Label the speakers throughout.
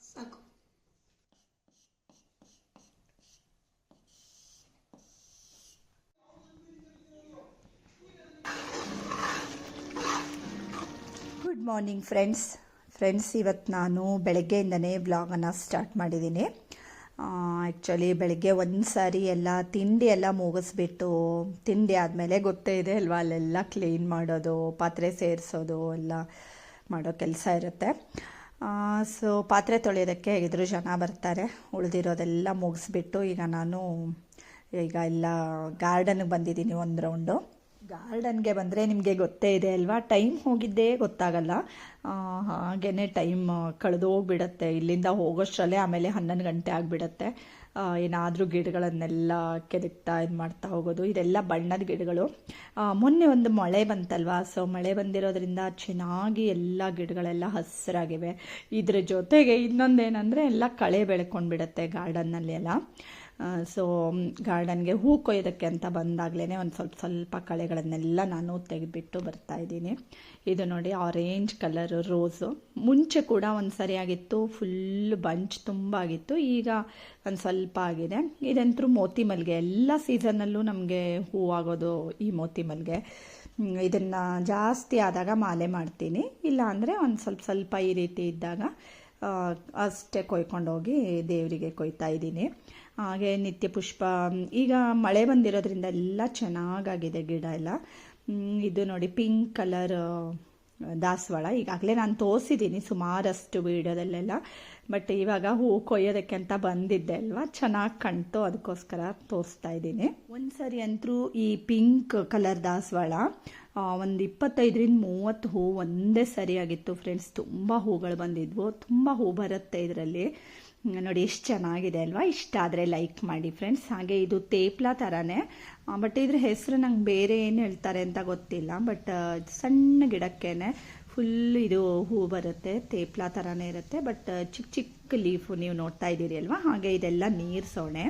Speaker 1: ಸಾಕು
Speaker 2: good morning friends friends ಇವತ್ತು ನಾನು ಬೆಳಗ್ಗೆಯಿಂದನೇ ವ್ಲಾಗನ್ನು ಸ್ಟಾರ್ಟ್ ಮಾಡಿದ್ದೀನಿ. ಆ್ಯಕ್ಚುಲಿ ಬೆಳಗ್ಗೆ ಒಂದು ಸಾರಿ ಎಲ್ಲ ತಿಂಡಿ ಎಲ್ಲ ಮುಗಿಸ್ಬಿಟ್ಟು, ತಿಂಡಿ ಆದಮೇಲೆ ಗೊತ್ತೇ ಇದೆ ಅಲ್ವಾ, ಅಲ್ಲೆಲ್ಲ ಕ್ಲೀನ್ ಮಾಡೋದು, ಪಾತ್ರೆ ಸೇರಿಸೋದು, ಎಲ್ಲ ಮಾಡೋ ಕೆಲಸ ಇರುತ್ತೆ. ಸೊ ಪಾತ್ರೆ ತೊಳೆಯೋದಕ್ಕೆ ಇದ್ರ ಜನ ಬರ್ತಾರೆ. ಉಳಿದಿರೋದೆಲ್ಲ ಮುಗಿಸ್ಬಿಟ್ಟು ಈಗ ನಾನು ಈಗ ಎಲ್ಲ ಗಾರ್ಡನ್ಗೆ ಬಂದಿದ್ದೀನಿ ಒಂದು ರೌಂಡು ಗಾರ್ಡನ್ಗೆ ಬಂದರೆ ನಿಮಗೆ ಗೊತ್ತೇ ಇದೆ ಅಲ್ವಾ? ಟೈಮ್ ಹೋಗಿದ್ದೇ ಗೊತ್ತಾಗಲ್ಲ. ಹಾಗೇ ಟೈಮ್ ಕಳೆದು ಹೋಗ್ಬಿಡತ್ತೆ. ಇಲ್ಲಿಂದ ಹೋಗೋಷ್ಟರಲ್ಲೇ ಆಮೇಲೆ ಹನ್ನೊಂದು ಗಂಟೆ ಆಗಿಬಿಡತ್ತೆ. ಏನಾದರೂ ಗಿಡಗಳನ್ನೆಲ್ಲ ಕೆದಕ್ತಾ ಇದು ಮಾಡ್ತಾ ಹೋಗೋದು, ಇದೆಲ್ಲ ಬಣ್ಣದ ಗಿಡಗಳು. ಮೊನ್ನೆ ಒಂದು ಮಳೆ ಬಂತಲ್ವಾ? ಸೊ ಮಳೆ ಬಂದಿರೋದ್ರಿಂದ ಚೆನ್ನಾಗಿ ಎಲ್ಲ ಗಿಡಗಳೆಲ್ಲ ಹಸಿರಾಗಿವೆ. ಇದರ ಜೊತೆಗೆ ಇನ್ನೊಂದೇನೆಂದರೆ ಎಲ್ಲ ಕಳೆ ಬೆಳ್ಕೊಂಡ್ಬಿಡತ್ತೆ ಗಾರ್ಡನ್ನಲ್ಲಿ ಎಲ್ಲ ಸೊ ಗಾರ್ಡನ್ಗೆ ಹೂ ಕೊಯ್ಯೋದಕ್ಕೆ ಅಂತ ಬಂದಾಗಲೇ ಒಂದು ಸ್ವಲ್ಪ ಸ್ವಲ್ಪ ಕಳೆಗಳನ್ನೆಲ್ಲ ನಾನು ತೆಗೆದುಬಿಟ್ಟು ಬರ್ತಾ ಇದ್ದೀನಿ. ಇದು ನೋಡಿ ಆರೆಂಜ್ ಕಲರ್ ರೋಸು ಮುಂಚೆ ಕೂಡ ಒಂದು ಸರಿ ಆಗಿತ್ತು ಫುಲ್ ಬಂಚ್ ತುಂಬ ಆಗಿತ್ತು, ಈಗ ಒಂದು ಸ್ವಲ್ಪ ಆಗಿದೆ. ಇದಂತರೂ ಮೋತಿ ಮಲ್ಲಿಗೆ. ಎಲ್ಲ ಸೀಸನ್ನಲ್ಲೂ ನಮಗೆ ಹೂವಾಗೋದು ಈ ಮೋತಿ ಮಲ್ಲಿಗೆ. ಇದನ್ನು ಜಾಸ್ತಿ ಆದಾಗ ಮಾಲೆ ಮಾಡ್ತೀನಿ. ಇಲ್ಲ ಅಂದರೆ ಒಂದು ಸ್ವಲ್ಪ ಸ್ವಲ್ಪ ಈ ರೀತಿ ಇದ್ದಾಗ ಅಷ್ಟೇ ಕೊಯ್ಕೊಂಡೋಗಿ ದೇವರಿಗೆ ಕೊಯ್ತಾ ಇದ್ದೀನಿ. ಹಾಗೆ ನಿತ್ಯ ಪುಷ್ಪ, ಈಗ ಮಳೆ ಬಂದಿರೋದ್ರಿಂದ ಎಲ್ಲ ಚೆನ್ನಾಗಾಗಿದೆ ಗಿಡ ಎಲ್ಲ. ಇದು ನೋಡಿ ಪಿಂಕ್ ಕಲರ್ ದಾಸವಾಳ. ಈಗಾಗಲೇ ನಾನು ತೋರಿಸಿದ್ದೀನಿ ಸುಮಾರಷ್ಟು ವೀಡಿಯೋದಲ್ಲೆಲ್ಲ. ಬಟ್ ಇವಾಗ ಹೂ ಕೊಯ್ಯೋದಕ್ಕೆ ಅಂತ ಬಂದಿದ್ದೆ ಅಲ್ವಾ? ಚೆನ್ನಾಗಿ ಕಾಣ್ತು ಅದಕ್ಕೋಸ್ಕರ ತೋರಿಸ್ತಾ ಇದ್ದೀನಿ. ಒಂದು ಸರಿ ಅಂತರೂ ಈ ಪಿಂಕ್ ಕಲರ್ ದಾಸವಾಳ ಒಂದು ಇಪ್ಪತ್ತೈದರಿಂದ ಮೂವತ್ತು ಹೂ ಒಂದೇ ಸರಿಯಾಗಿತ್ತು ಫ್ರೆಂಡ್ಸ್. ತುಂಬ ಹೂಗಳು ಬಂದಿದ್ವು. ತುಂಬ ಹೂ ಬರುತ್ತೆ ಇದರಲ್ಲಿ. ನೋಡಿ, ಎಷ್ಟು ಚೆನ್ನಾಗಿದೆ ಅಲ್ವಾ? ಇಷ್ಟ ಆದರೆ ಲೈಕ್ ಮಾಡಿ ಫ್ರೆಂಡ್ಸ್. ಹಾಗೆ ಇದು ತೇಪ್ಲ ಥರನೇ ಬಟ್ ಇದ್ರ ಹೆಸರು ನಂಗೆ ಬೇರೆ ಏನು ಹೇಳ್ತಾರೆ ಅಂತ ಗೊತ್ತಿಲ್ಲ. ಬಟ್ ಸಣ್ಣ ಗಿಡಕ್ಕೇನೆ ಫುಲ್ ಇದು ಹೂ ಬರುತ್ತೆ, ತೇಪ್ಲ ಥರನೇ ಇರುತ್ತೆ ಬಟ್ ಚಿಕ್ಕ ಚಿಕ್ಕ ಲೀಫು ನೀವು ನೋಡ್ತಾ ಇದ್ದೀರಿ ಅಲ್ವಾ? ಹಾಗೆ ಇದೆಲ್ಲ ನೀರು ಸೋಣೆ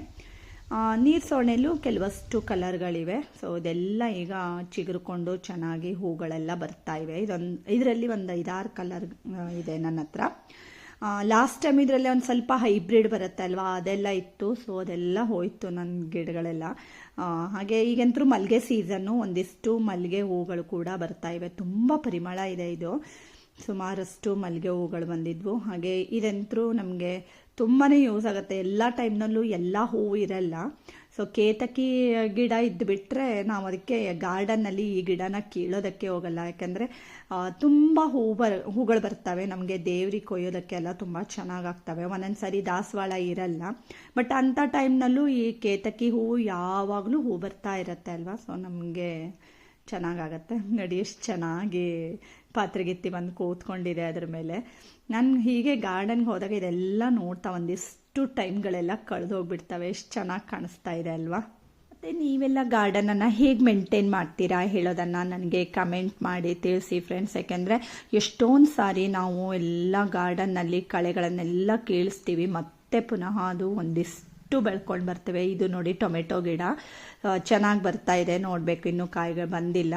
Speaker 2: ನೀರು ಸೋಣೆಲ್ಲೂ ಕೆಲವಷ್ಟು ಕಲರ್ಗಳಿವೆ. ಸೊ ಇದೆಲ್ಲ ಈಗ ಚಿಗುರುಕೊಂಡು ಚೆನ್ನಾಗಿ ಹೂಗಳೆಲ್ಲ ಬರ್ತಾ ಇವೆ. ಇದೊಂದು, ಇದರಲ್ಲಿ ಒಂದು ಐದಾರು ಕಲರ್ ಇದೆ ನನ್ನ ಹತ್ರ. ಲಾಸ್ಟ್ ಟೈಮ್ ಇದರಲ್ಲಿ ಒಂದು ಸ್ವಲ್ಪ ಹೈಬ್ರಿಡ್ ಬರುತ್ತೆ ಅಲ್ವಾ ಅದೆಲ್ಲ ಇತ್ತು. ಸೊ ಅದೆಲ್ಲ ಹೋಯ್ತು ನನ್ನ ಗಿಡಗಳೆಲ್ಲ. ಹಾಗೆ ಈಗಂತರೂ ಮಲ್ಲಿಗೆ ಸೀಸನ್ನು ಒಂದಿಷ್ಟು ಮಲ್ಲಿಗೆ ಹೂಗಳು ಕೂಡ ಬರ್ತಾ ಇವೆ. ತುಂಬ ಪರಿಮಳ ಇದೆ ಇದು. ಸುಮಾರಷ್ಟು ಮಲ್ಲಿಗೆ ಹೂಗಳು ಬಂದಿದ್ವು. ಹಾಗೆ ಇದಂತರೂ ನಮಗೆ ತುಂಬಾ ಯೂಸ್ ಆಗುತ್ತೆ. ಎಲ್ಲ ಟೈಮ್ನಲ್ಲೂ ಎಲ್ಲ ಹೂವು ಇರಲ್ಲ. ಸೊ ಕೇತಕಿ ಗಿಡ ಇದ್ದುಬಿಟ್ರೆ ನಾವು ಅದಕ್ಕೆ ಗಾರ್ಡನ್ನಲ್ಲಿ ಈ ಗಿಡನ ಕೀಳೋದಕ್ಕೆ ಹೋಗಲ್ಲ. ಯಾಕಂದರೆ ತುಂಬ ಹೂ ಬರ್, ಹೂಗಳು ಬರ್ತವೆ. ನಮಗೆ ದೇವ್ರಿಗೆ ಕೊಯ್ಯೋದಕ್ಕೆ ಎಲ್ಲ ತುಂಬ ಚೆನ್ನಾಗಾಗ್ತವೆ. ಒಂದೊಂದು ಸರಿ ದಾಸವಾಳ ಇರಲ್ಲ. ಬಟ್ ಅಂಥ ಟೈಮ್ನಲ್ಲೂ ಈ ಕೇತಕಿ ಹೂವು ಯಾವಾಗಲೂ ಹೂ ಬರ್ತಾ ಇರುತ್ತೆ ಅಲ್ವಾ? ಸೊ ನಮಗೆ ಚೆನ್ನಾಗಾಗತ್ತೆ. ನಡಿ ಎಷ್ಟು ಚೆನ್ನಾಗಿ ಪಾತ್ರೆಗಿತ್ತಿ ಬಂದು ಕೂತ್ಕೊಂಡಿದೆ ಅದ್ರ ಮೇಲೆ. ನಾನು ಹೀಗೆ ಗಾರ್ಡನ್ಗೆ ಹೋದಾಗ ಇದೆಲ್ಲ ನೋಡ್ತಾ ಒಂದಿಷ್ಟು ಟೈಮ್ಗಳೆಲ್ಲ ಕಳೆದು ಹೋಗ್ಬಿಡ್ತವೆ. ಎಷ್ಟು ಚೆನ್ನಾಗಿ ಕಾಣಿಸ್ತಾ ಇದೆ ಅಲ್ವಾ? ಮತ್ತು ನೀವೆಲ್ಲ ಗಾರ್ಡನನ್ನು ಹೇಗೆ ಮೇಂಟೈನ್ ಮಾಡ್ತೀರಾ ಹೇಳೋದನ್ನು ನನಗೆ ಕಮೆಂಟ್ ಮಾಡಿ, ತಿಳಿಸಿ ಫ್ರೆಂಡ್ಸ್ ಯಾಕೆಂದರೆ ಎಷ್ಟೊಂದು ಸಾರಿ ನಾವು ಎಲ್ಲ ಗಾರ್ಡನ್ನಲ್ಲಿ ಕಳೆಗಳನ್ನೆಲ್ಲ ಕೀಳಿಸ್ತೀವಿ. ಮತ್ತೆ ಪುನಃ ಅದು ಒಂದಿಷ್ಟು ಅಷ್ಟು ಬೆಳ್ಕೊಂಡು ಬರ್ತವೆ. ಇದು ನೋಡಿ ಟೊಮೆಟೊ ಗಿಡ. ಚೆನ್ನಾಗಿ ಬರ್ತಾ ಇದೆ. ನೋಡಬೇಕು. ಇನ್ನೂ ಕಾಯಿಗಳು ಬಂದಿಲ್ಲ.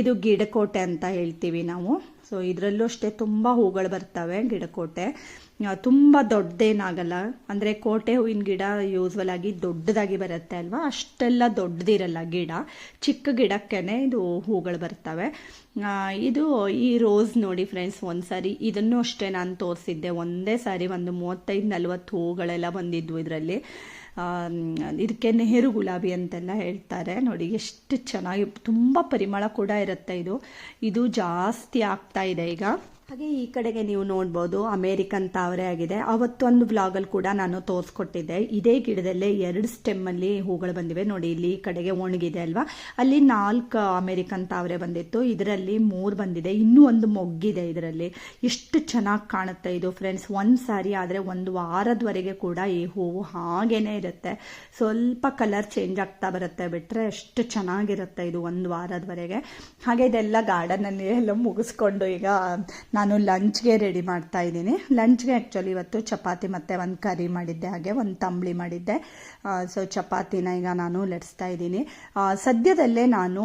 Speaker 2: ಇದು ಗಿಡಕೋಟೆ ಅಂತ ಹೇಳ್ತೀವಿ ನಾವು. ಸೊ ಇದರಲ್ಲೂ ಅಷ್ಟೇ ತುಂಬ ಹೂಗಳು ಬರ್ತವೆ, ಗಿಡಕೋಟೆ. ತುಂಬ ದೊಡ್ಡದೇನಾಗಲ್ಲ. ಅಂದರೆ ಕೋಟೆ ಹೂವಿನ ಗಿಡ ಯೂಸ್ವಲ್ ಆಗಿ ದೊಡ್ಡದಾಗಿ ಬರುತ್ತೆ ಅಲ್ವಾ? ಅಷ್ಟೆಲ್ಲ ದೊಡ್ಡದಿರಲ್ಲ ಗಿಡ. ಚಿಕ್ಕ ಗಿಡಕ್ಕೇ ಇದು ಹೂಗಳು ಬರ್ತವೆ. ಇದು ಈ ರೋಸ್ ನೋಡಿ ಫ್ರೆಂಡ್ಸ್ ಒಂದು ಸಾರಿ ಇದನ್ನು ಅಷ್ಟೇ ನಾನು ತೋರಿಸಿದ್ದೆ. ಒಂದೇ ಸಾರಿ ಒಂದು ಮೂವತ್ತೈದು ನಲ್ವತ್ತು ಹೂಗಳೆಲ್ಲ ಬಂದಿದ್ವು ಇದರಲ್ಲಿ. ಇದಕ್ಕೆ ನೆಹರು ಗುಲಾಬಿ ಅಂತೆಲ್ಲ ಹೇಳ್ತಾರೆ. ನೋಡಿ, ಎಷ್ಟು ಚೆನ್ನಾಗಿ, ತುಂಬ ಪರಿಮಳ ಕೂಡ ಇರುತ್ತೆ ಇದು. ಇದು ಜಾಸ್ತಿ ಆಗ್ತಾ ಇದೆ ಈಗ. ಹಾಗೆ ಈ ಕಡೆಗೆ ನೀವು ನೋಡ್ಬೋದು ಅಮೇರಿಕನ್ ತಾವರೆ ಆಗಿದೆ. ಅವತ್ತೊಂದು ವ್ಲಾಗಲ್ಲಿ ಕೂಡ ನಾನು ತೋರಿಸ್ಕೊಟ್ಟಿದ್ದೆ. ಇದೇ ಗಿಡದಲ್ಲೇ ಎರಡು ಸ್ಟೆಮ್ಮಲ್ಲಿ ಹೂಗಳು ಬಂದಿವೆ. ನೋಡಿ, ಇಲ್ಲಿ ಈ ಕಡೆಗೆ ಒಣಗಿದೆ ಅಲ್ವಾ? ಅಲ್ಲಿ ನಾಲ್ಕು ಅಮೇರಿಕನ್ ತಾವರೆ ಬಂದಿತ್ತು. ಇದರಲ್ಲಿ ಮೂರು ಬಂದಿದೆ. ಇನ್ನೂ ಒಂದು ಮೊಗ್ಗಿದೆ ಇದರಲ್ಲಿ. ಎಷ್ಟು ಚೆನ್ನಾಗಿ ಕಾಣುತ್ತೆ ಇದು ಫ್ರೆಂಡ್ಸ್. ಒಂದು ಸಾರಿ ಆದರೆ ಒಂದು ವಾರದವರೆಗೆ ಕೂಡ ಈ ಹೂವು ಹಾಗೇನೆ ಇರುತ್ತೆ. ಸ್ವಲ್ಪ ಕಲರ್ ಚೇಂಜ್ ಆಗ್ತಾ ಬರುತ್ತೆ ಬಿಟ್ಟರೆ ಎಷ್ಟು ಚೆನ್ನಾಗಿರುತ್ತೆ ಇದು ಒಂದು ವಾರದವರೆಗೆ. ಹಾಗೆ ಇದೆಲ್ಲ ಗಾರ್ಡನಲ್ಲಿ ಎಲ್ಲ ಮುಗಿಸ್ಕೊಂಡು ಈಗ ನಾನು ಲಂಚ್ಗೆ ರೆಡಿ ಮಾಡ್ತಾ ಇದ್ದೀನಿ. ಲಂಚ್ಗೆ ಆ್ಯಕ್ಚುಲಿ ಇವತ್ತು ಚಪಾತಿ ಮತ್ತು ಒಂದು ಕರಿ ಮಾಡಿದ್ದೆ, ಹಾಗೆ ಒಂದು ತಂಬಳಿ ಮಾಡಿದ್ದೆ. ಸೊ ಚಪಾತಿನ ಈಗ ನಾನು ಲಟ್ಸ್ತಾ ಇದ್ದೀನಿ. ಸದ್ಯದಲ್ಲೇ ನಾನು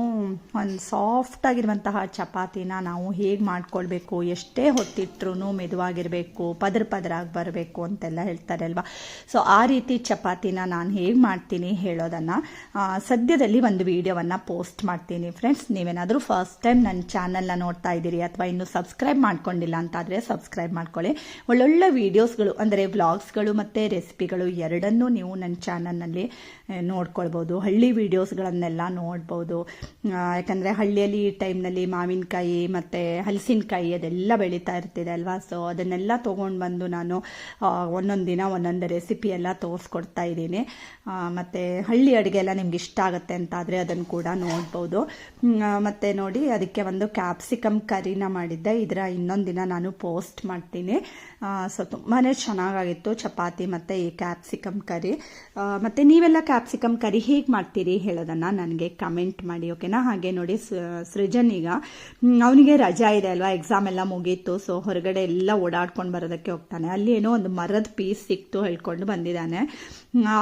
Speaker 2: ಒಂದು ಸಾಫ್ಟಾಗಿರುವಂತಹ ಚಪಾತಿನ ನಾವು ಹೇಗೆ ಮಾಡ್ಕೊಳ್ಬೇಕು, ಎಷ್ಟೇ ಹೊತ್ತಿಟ್ರೂ ಮೆದುವಾಗಿರಬೇಕು, ಪದ್ರ ಪದರಾಗಿ ಬರಬೇಕು ಅಂತೆಲ್ಲ ಹೇಳ್ತಾರೆ ಅಲ್ವಾ? ಸೊ ಆ ರೀತಿ ಚಪಾತಿನ ನಾನು ಹೇಗೆ ಮಾಡ್ತೀನಿ ಹೇಳೋದನ್ನು ಸದ್ಯದಲ್ಲಿ ಒಂದು ವಿಡಿಯೋವನ್ನು ಪೋಸ್ಟ್ ಮಾಡ್ತೀನಿ. ಫ್ರೆಂಡ್ಸ್ ನೀವೇನಾದರೂ ಫಸ್ಟ್ ಟೈಮ್ ನನ್ನ ಚಾನಲ್ನ ನೋಡ್ತಾ ಇದ್ದೀರಿ ಅಥವಾ ಇನ್ನೂ ಸಬ್ಸ್ಕ್ರೈಬ್ ಮಾಡ್ಕೊಂಡಿಲ್ಲ ಅಂತಾದರೆ ಸಬ್ಸ್ಕ್ರೈಬ್ ಮಾಡ್ಕೊಳ್ಳಿ. ಒಳ್ಳೊಳ್ಳೆ ವೀಡಿಯೋಸ್ಗಳು ಅಂದರೆ ವ್ಲಾಗ್ಸ್ಗಳು ಮತ್ತು ರೆಸಿಪಿಗಳು ಎರಡನ್ನೂ ನೀವು ನನ್ನ ಚಾನಲ್ನಲ್ಲಿ ನೋಡ್ಕೊಳ್ಬೋದು. ಹಳ್ಳಿ ವೀಡಿಯೋಸ್ಗಳನ್ನೆಲ್ಲ ನೋಡ್ಬೋದು. ಯಾಕಂದರೆ ಹಳ್ಳಿಯಲ್ಲಿ ಈ ಟೈಮ್ನಲ್ಲಿ ಮಾವಿನಕಾಯಿ ಮತ್ತು ಹಲಸಿನಕಾಯಿ ಅದೆಲ್ಲ ಬೆಳೀತಾ ಇರ್ತಿದೆ ಅಲ್ವಾ? ಸೊ ಅದನ್ನೆಲ್ಲ ತೊಗೊಂಡು ಬಂದು ನಾನು ಒಂದೊಂದು ದಿನ ಒಂದೊಂದು ರೆಸಿಪಿ ಎಲ್ಲ ತೋರಿಸ್ಕೊಡ್ತಾ ಇದ್ದೀನಿ. ಮತ್ತು ಹಳ್ಳಿ ಅಡುಗೆ ಎಲ್ಲ ನಿಮ್ಗೆ ಇಷ್ಟ ಆಗುತ್ತೆ ಅಂತಾದರೆ ಅದನ್ನು ಕೂಡ ನೋಡ್ಬೋದು. ಮತ್ತು ನೋಡಿ, ಅದಕ್ಕೆ ಒಂದು ಕ್ಯಾಪ್ಸಿಕಮ್ ಕರಿನ ಮಾಡಿದ್ದೆ. ಇದರ ಇನ್ನೊಂದು ದಿನ ನಾನು ಪೋಸ್ಟ್ ಮಾಡ್ತೀನಿ. ಸೊ ತುಂಬಾ ಚೆನ್ನಾಗಾಗಿತ್ತು ಚಪಾತಿ ಮತ್ತು ಈ ಕ್ಯಾಪ್ಸಿಕಮ್ ಕರಿ ಮತ್ತು ನೀವೆಲ್ಲ ಕ್ಯಾಪ್ಸಿಕಮ್ ಕರಿ ಹೇಗೆ ಮಾಡ್ತೀರಿ ಹೇಳೋದನ್ನು ನನಗೆ ಕಮೆಂಟ್ ಮಾಡಿ ಓಕೆನಾ ಹಾಗೆ ನೋಡಿ ಸೃಜನ್ ಈಗ ಅವನಿಗೆ ರಜಾ ಇದೆ ಅಲ್ವಾ? ಎಕ್ಸಾಮ್ ಎಲ್ಲ ಮುಗೀತು ಸೊ ಹೊರಗಡೆ ಎಲ್ಲ ಓಡಾಡ್ಕೊಂಡು ಬರೋದಕ್ಕೆ ಹೋಗ್ತಾನೆ. ಅಲ್ಲಿ ಏನೋ ಒಂದು ಮರದ ಪೀಸ್ ಸಿಕ್ತು ಹೇಳ್ಕೊಂಡು ಬಂದಿದ್ದಾನೆ.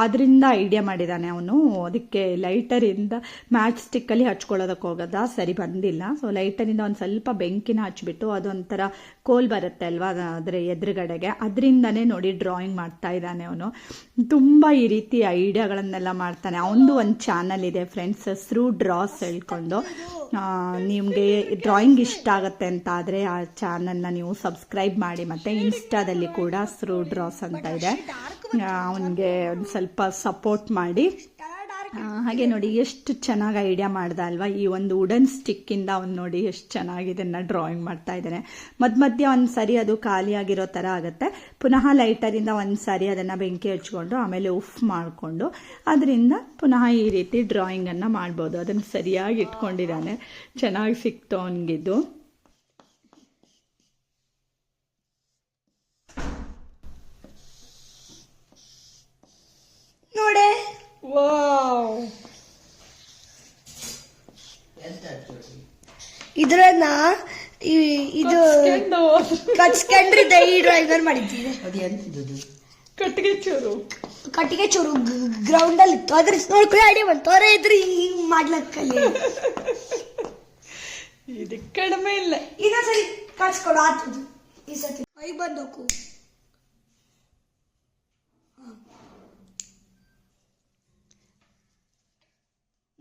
Speaker 2: ಅದರಿಂದ ಐಡಿಯಾ ಮಾಡಿದ್ದಾನೆ ಅವನು. ಅದಕ್ಕೆ ಲೈಟರಿಂದ ಮ್ಯಾಚ್ ಸ್ಟಿಕ್ಕಲ್ಲಿ ಹಚ್ಕೊಳ್ಳೋದಕ್ಕೆ ಹೋಗೋದ? ಸರಿ ಬಂದಿಲ್ಲ. ಸೊ ಲೈಟರಿಂದ ಒಂದು ಸ್ವಲ್ಪ ಬೆಂಕಿನ ಹಚ್ಬಿಟ್ಟು ಅದೊಂಥರ ಕೋಲ್ ಬರುತ್ತೆ ಅಲ್ವಾ? ಅದರ ಎದುರುಗಡೆಗೆ. ಅದರಿಂದನೇ ನೋಡಿ ಡ್ರಾಯಿಂಗ್ ಮಾಡ್ತಾ ಇದ್ದಾನೆ ಅವನು. ತುಂಬ ಈ ರೀತಿ ಐಡಿಯಾಗಳನ್ನೆಲ್ಲ ಮಾಡ್ತಾನೆ. ಅವನದು ಒಂದು ಚಾನಲ್ ಇದೆ ಫ್ರೆಂಡ್ಸ್ ಹೆಸರು ಡ್ರಾಸ್ ಹೇಳ್ಕೊಂಡು. ನಿಮಗೆ ಡ್ರಾಯಿಂಗ್ ಇಷ್ಟ ಆಗುತ್ತೆ ಅಂತ ಆದರೆ ಆ ಚಾನಲ್ನ ನೀವು ಸಬ್ಸ್ಕ್ರೈಬ್ ಮಾಡಿ ಮತ್ತು ಇನ್ಸ್ಟಾದಲ್ಲಿ ಕೂಡ ಸ್ರೂ ಡ್ರಾಸ್ ಅಂತ ಇದೆ. ಅವನಿಗೆ ಒಂದು ಸ್ವಲ್ಪ ಸಪೋರ್ಟ್ ಮಾಡಿ. ಹಾಗೆ ನೋಡಿ ಎಷ್ಟು ಚೆನ್ನಾಗಿ ಐಡಿಯಾ ಮಾಡ್ದ ಅಲ್ವಾ ಈ ಒಂದು ವುಡನ್ ಸ್ಟಿಕ್ಕಿಂದ ಅವ್ನು ನೋಡಿ ಎಷ್ಟು ಚೆನ್ನಾಗಿ ಇದನ್ನು ಡ್ರಾಯಿಂಗ್ ಮಾಡ್ತಾ ಇದ್ದಾನೆ. ಮಧ್ಯ ಮಧ್ಯ ಒಂದು ಸರಿ ಅದು ಖಾಲಿಯಾಗಿರೋ ಥರ ಆಗುತ್ತೆ. ಪುನಃ ಲೈಟರಿಂದ ಒಂದು ಸಾರಿ ಅದನ್ನು ಬೆಂಕಿ ಹಚ್ಕೊಂಡು ಆಮೇಲೆ ಉಫ್ ಮಾಡಿಕೊಂಡು ಅದರಿಂದ ಪುನಃ ಈ ರೀತಿ ಡ್ರಾಯಿಂಗನ್ನು ಮಾಡ್ಬೋದು. ಅದನ್ನು ಸರಿಯಾಗಿ ಇಟ್ಕೊಂಡಿದ್ದಾನೆ. ಚೆನ್ನಾಗಿ ಸಿಕ್ತು ಅವನಿಗಿದ್ದು
Speaker 1: ನೋಡೆ ಇದ್ರನ್ನ ಈ- ಇದು ಕಚ್ಕೊಂಡ್ರೆ ದೈ ಡ್ರೈವರ್ ಮಾಡಿದ್ದೀನಿ
Speaker 2: ಕಟ್ಟಿಗೆ ಚೂರು.
Speaker 1: ಕಟ್ಟಿಗೆ ಚೂರು ಗ್ರೌಂಡ್ ಅಲ್ಲಿ ಇತ್ತು. ಅದ್ರ ನೋಡ್ಕೊಳ್ಳಿ ಅಡಿ ಬಂತು ಅವರೇ ಇದ್ರಿ ಹಿಂಗ್ ಮಾಡ್ಲಕ್ಕಲ್ಲಿ
Speaker 2: ಇದಕ್ಕೆ ಕಡಿಮೆ ಇಲ್ಲ.
Speaker 1: ಇನ್ನೊಂದ್ಸರಿ ಕಚ್ಕೊಡು ಆತದು. ಈ ಸತಿ. ಕೈ ಬಂದೋಕು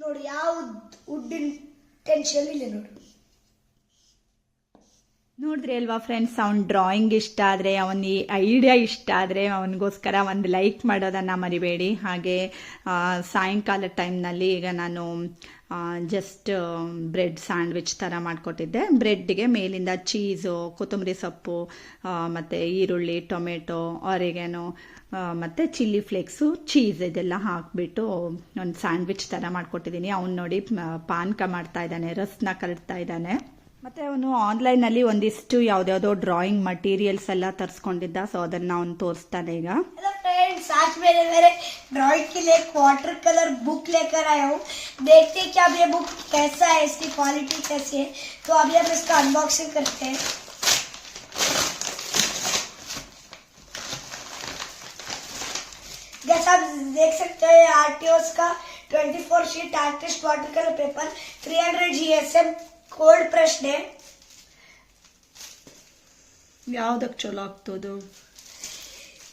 Speaker 1: ನೋಡಿ ಯಾವ ಉಡ್ಡಿನ ಟೆನ್ಷನ್ ಇಲ್ಲ ನೋಡು.
Speaker 2: ನೋಡಿದ್ರಿ ಅಲ್ವಾ ಫ್ರೆಂಡ್ಸ್ ಅವ್ನ ಡ್ರಾಯಿಂಗ್ ಇಷ್ಟ ಆದರೆ, ಅವನ ಈ ಐಡಿಯಾ ಇಷ್ಟ ಆದರೆ, ಅವನಿಗೋಸ್ಕರ ಒಂದು ಲೈಕ್ ಮಾಡೋದನ್ನು ಮರಿಬೇಡಿ. ಹಾಗೆ ಸಾಯಂಕಾಲ ಟೈಮ್ನಲ್ಲಿ ಈಗ ನಾನು ಜಸ್ಟ್ ಬ್ರೆಡ್ ಸ್ಯಾಂಡ್ವಿಚ್ ಥರ ಮಾಡಿಕೊಟ್ಟಿದ್ದೆ. ಬ್ರೆಡ್ಗೆ ಮೇಲಿಂದ ಚೀಸು ಕೊತ್ತಂಬರಿ ಸೊಪ್ಪು ಮತ್ತು ಈರುಳ್ಳಿ ಟೊಮೆಟೊ ಆರಿಗೆನೋ ಮತ್ತು ಚಿಲ್ಲಿ ಫ್ಲೇಕ್ಸು ಚೀಸ್ ಇದೆಲ್ಲ ಹಾಕಿಬಿಟ್ಟು ಒಂದು ಸ್ಯಾಂಡ್ವಿಚ್ ಥರ ಮಾಡಿಕೊಟ್ಟಿದ್ದೀನಿ. ಅವ್ನು ನೋಡಿ ಪಾನ್ಕ ಮಾಡ್ತಾ ಇದ್ದಾನೆ, ರಸ್ನ ಕರಡ್ತಾ ಇದ್ದಾನೆ. ಮತ್ತೆ ಅವನು ಆನ್ಲೈನಲ್ಲಿ ಒಂದಿಷ್ಟು ಯಾವ್ದ್ಯಾವ್ದೋ ಡ್ರಾಯಿಂಗ್ ಮಟೀರಿಯಲ್ಸ್ ಎಲ್ಲ ತರಿಸ್ಕೊಂಡಿದ್ದ ಸೊ ಅದನ್ನ ಅವನು ತೋರಿಸ್ತಾನೆ ಈಗ
Speaker 1: हेलो फ्रेंड्स आज मेरे मेरे ड्राइंग के लिए एक वाटर कलर बुक लेकर आया हूँ देखते हैं कि अब ये बुक कैसा है इसकी क्वालिटी कैसी है तो अभी हम इसका अनबॉक्सिंग करते हैं जैसा आप देख सकते हैं आरटीओस का 24 sheet artist water colour paper 300 GSM cold ಪ್ರಶ್ನೆ
Speaker 2: ಯಾವುದಕ್ಕೆ ಚಲೋ ಆಗ್ತದೆ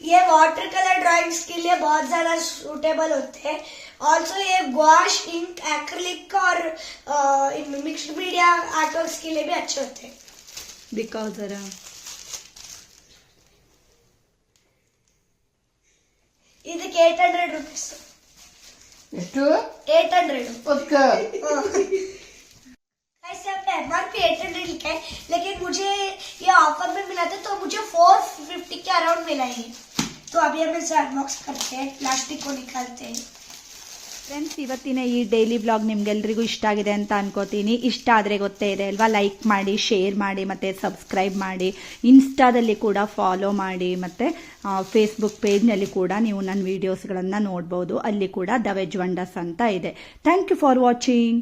Speaker 1: ये वाटर कलर ड्राइंग्स के लिए बहुत ज़्यादा सुटेबल होते हैं। ऑल्सो ये गॉश इंक एक्रिलिक और मिक्स मीडिया आर्टवर्क्स के लिए भी अच्छे होते हैं।
Speaker 2: दिखाओ ज़रा।
Speaker 1: ಇದಕ್ಕೆ ಏಟ್ ಹಂಡ್ರೆಡ್ ರುಪೀಸ್
Speaker 3: ಎಷ್ಟು
Speaker 1: ಏಟ್
Speaker 3: ಹಂಡ್ರೆಡ್
Speaker 1: ऐसे अपने M R P eight hundred लिखा है लेकिन मुझे ये ऑफर में मिला था तो मुझे फोर फिफ्टी के अराउंड मिला ये तो अभी हम इसे अनबॉक्स करते हैं प्लास्टिक को निकालते हैं
Speaker 2: ಫ್ರೆಂಡ್ಸ್ ಇವತ್ತಿನ ಈ ಡೈಲಿ ಬ್ಲಾಗ್ ನಿಮ್ಗೆಲ್ರಿಗೂ ಇಷ್ಟ ಆಗಿದೆ ಅಂತ ಅನ್ಕೋತೀನಿ ಇಷ್ಟ ಆದರೆ ಗೊತ್ತೇ ಇದೆ ಅಲ್ವಾ ಲೈಕ್ ಮಾಡಿ ಶೇರ್ ಮಾಡಿ ಮತ್ತು ಸಬ್ಸ್ಕ್ರೈಬ್ ಮಾಡಿ ಇನ್ಸ್ಟಾದಲ್ಲಿ ಕೂಡ ಫಾಲೋ ಮಾಡಿ ಮತ್ತು ಫೇಸ್ಬುಕ್ ಪೇಜ್ನಲ್ಲಿ ಕೂಡ ನೀವು ನನ್ನ ವೀಡಿಯೋಸ್ಗಳನ್ನು ನೋಡ್ಬೋದು ಅಲ್ಲಿ ಕೂಡ ದ ವೆಜ್ ವಂಡರ್ಸ್ ಅಂತ ಇದೆ ಥ್ಯಾಂಕ್ ಯು ಫಾರ್ ವಾಚಿಂಗ್